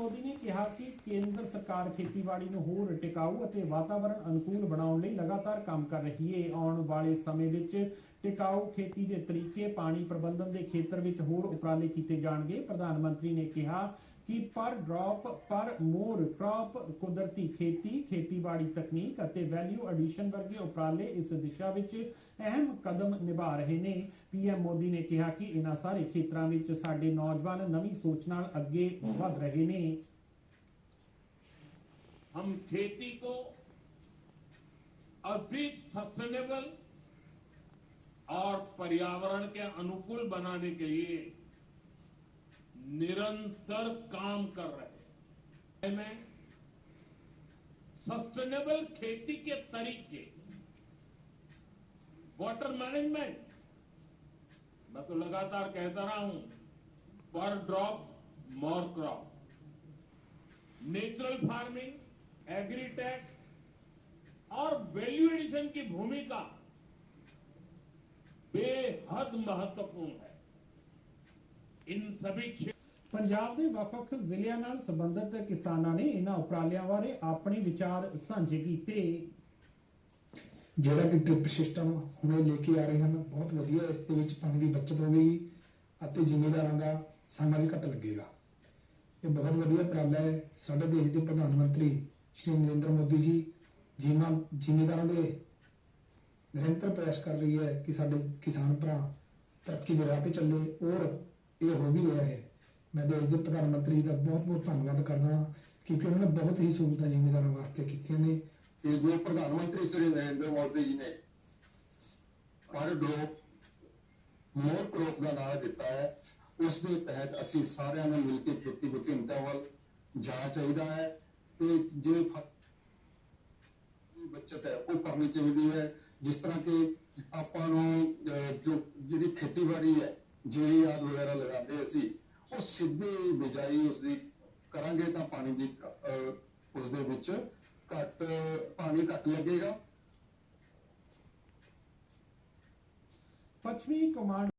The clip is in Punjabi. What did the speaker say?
ਮੋਦੀ ਨੇ ਕਿਹਾ ਕਿ ਕੇਂਦਰ ਸਰਕਾਰ ਖੇਤੀਬਾੜੀ ਨੂੰ ਹੋਰ ਟਿਕਾਊ ਅਤੇ ਵਾਤਾਵਰਣ ਅਨੁਕੂਲ ਬਣਾਉਣ ਲਈ ਲਗਾਤਾਰ ਕੰਮ ਕਰ ਰਹੀ ਹੈ ਆਉਣ ਵਾਲੇ ਸਮੇਂ ਵਿੱਚ ਟਿਕਾਊ ਖੇਤੀ ਦੇ ਤਰੀਕੇ, ਪਾਣੀ ਪ੍ਰਬੰਧਨ ਦੇ ਖੇਤਰ ਵਿੱਚ ਹੋਰ ਉਪਰਾਲੇ ਕੀਤੇ ਜਾਣਗੇ। ਪ੍ਰਧਾਨ ਮੰਤਰੀ ਨੇ ਕਿਹਾ ਕਿ ਪਰ ਡ੍ਰੌਪ ਪਰ ਮੋਰ ਕ੍ਰੌਪ ਕੁਦਰਤੀ ਖੇਤੀ ਖੇਤੀਬਾੜੀ ਤਕਨੀਕ ਅਤੇ ਵੈਲਿਊ ਐਡੀਸ਼ਨ ਵਰਗੇ ਉਪਰਾਲੇ ਇਸ ਦਿਸ਼ਾ ਵਿੱਚ ਅਹਿਮ ਕਦਮ ਨਿਭਾ ਰਹੇ ਨੇ ਪੀਐਮ ਮੋਦੀ ਨੇ ਕਿਹਾ ਕਿ ਇਹਨਾਂ ਸਾਰੇ ਖੇਤਰਾਂ ਵਿੱਚ ਸਾਡੇ ਨੌਜਵਾਨ ਨਵੀਂ ਸੋਚ ਨਾਲ ਅੱਗੇ ਵਧ ਰਹੇ ਨੇ हम खेती को अधिक सस्टेनेबल और पर्यावरण के अनुकूल बनाने के लिए निरंतर काम कर रहे हैं। में सस्टेनेबल खेती के तरीके वाटर मैनेजमेंट मैं तो लगातार कहता रहा हूँ, पर drop more crop natural farming agritech और वैल्यू एडिशन की भूमिका बेहद महत्वपूर्ण है। इन सभी क्षेत्र ਪੰਜਾਬ ਦੇ ਵੱਖ-ਵੱਖ ਜ਼ਿਲ੍ਹਿਆਂ ਨਾਲ ਸੰਬੰਧਿਤ ਕਿਸਾਨਾਂ ਨੇ ਇਹਨਾਂ ਉਪਰਾਲਿਆਂ ਬਾਰੇ ਆਪਣੇ ਵਿਚਾਰ ਸਾਂਝੇ ਕੀਤੇ ਜਿਹੜਾ ਕਿ ਡ੍ਰਿਪ ਸਿਸਟਮ ਹੁਣੇ ਲੈ ਕੇ ਆ ਰਹੇ ਹਨ ਬਹੁਤ ਵਧੀਆ ਇਸ ਦੇ ਵਿੱਚ ਪਾਣੀ ਦੀ ਬਚਤ ਹੋਵੇਗੀ ਅਤੇ ਜ਼ਿਮੀਂਦਾਰਾਂ ਦਾ ਸਮਾਂ ਵੀ ਘੱਟ ਲੱਗੇਗਾ ਇਹ ਬਹੁਤ ਵਧੀਆ ਉਪਰਾਲਾ ਹੈ ਸਾਡੇ ਦੇਸ਼ ਦੇ ਪ੍ਰਧਾਨ ਮੰਤਰੀ ਸ਼੍ਰੀ ਨਰਿੰਦਰ ਮੋਦੀ ਜੀ ਜਿਨ੍ਹਾਂ ਜ਼ਿਮੀਂਦਾਰਾਂ ਦੇ ਨਿਰੰਤਰ ਪ੍ਰਯਾਸ ਕਰ ਰਹੀ ਹੈ ਕਿ ਸਾਡੇ ਕਿਸਾਨ ਭਰਾ ਤਰੱਕੀ ਦੇ ਰਾਹ ਤੇ ਚੱਲੇ ਔਰ ਇਹ ਹੋ ਵੀ ਰਿਹਾ ਹੈ। ਮੈਂ ਦੇਸ਼ ਦੇ ਪ੍ਰਧਾਨ ਮੰਤਰੀ ਦਾ ਬਹੁਤ ਬਹੁਤ ਧੰਨਵਾਦ ਕਰਦਾ ਹਾਂ, ਕਿਉਂਕਿ ਉਹਨਾਂ ਨੇ ਬਹੁਤ ਹੀ ਸਹੂਲਤਾਂ ਜ਼ਿਮੀਂਦਾਰਾਂ ਵਾਸਤੇ ਕੀਤੀਆਂ ਨੇ। ਕਿ ਜੋ ਪ੍ਰਧਾਨ ਮੰਤਰੀ ਸ੍ਰੀ ਨਰਿੰਦਰ ਮੋਦੀ ਜੀ ਨੇ ਪਰ ਡ੍ਰੌਪ ਮੋਰ ਕ੍ਰੋਪ ਦਾ ਨਾਰਾ ਦਿੱਤਾ ਹੈ, ਉਸ ਦੇ ਤਹਿਤ ਅਸੀਂ ਸਾਰਿਆਂ ਨੇ ਮਿਲ ਕੇ ਖੇਤੀ ਵਿਭਿੰਨਤਾ ਵੱਲ ਜਾਣਾ ਚਾਹੀਦਾ ਹੈ ਤੇ ਜੇ ਫ- ਬੱਚਤ ਹੈ, ਉਹ ਕਰਨੀ ਚਾਹੀਦੀ ਹੈ। ਜਿਸ ਤਰ੍ਹਾਂ ਕਿ ਆਪਾਂ ਨੂੰ ਜੋ ਜਿਹੜੀ ਖੇਤੀਬਾੜੀ ਹੈ ਜਿਹੜੀ ਆਦ ਵਗੈਰਾ ਲਗਾਉਂਦੇ ਅਸੀਂ ਉਹ ਸਿੱਧੀ ਬਿਜਾਈ ਉਸਦੀ ਕਰਾਂਗੇ ਤਾਂ ਪਾਣੀ ਦੀ ਅਹ, ਉਸ ਦੇ ਵਿੱਚ ਘੱਟ ਪਾਣੀ ਘੱਟ ਲੱਗੇਗਾ। ਪੱਛਮੀ ਕਮਾਂਡ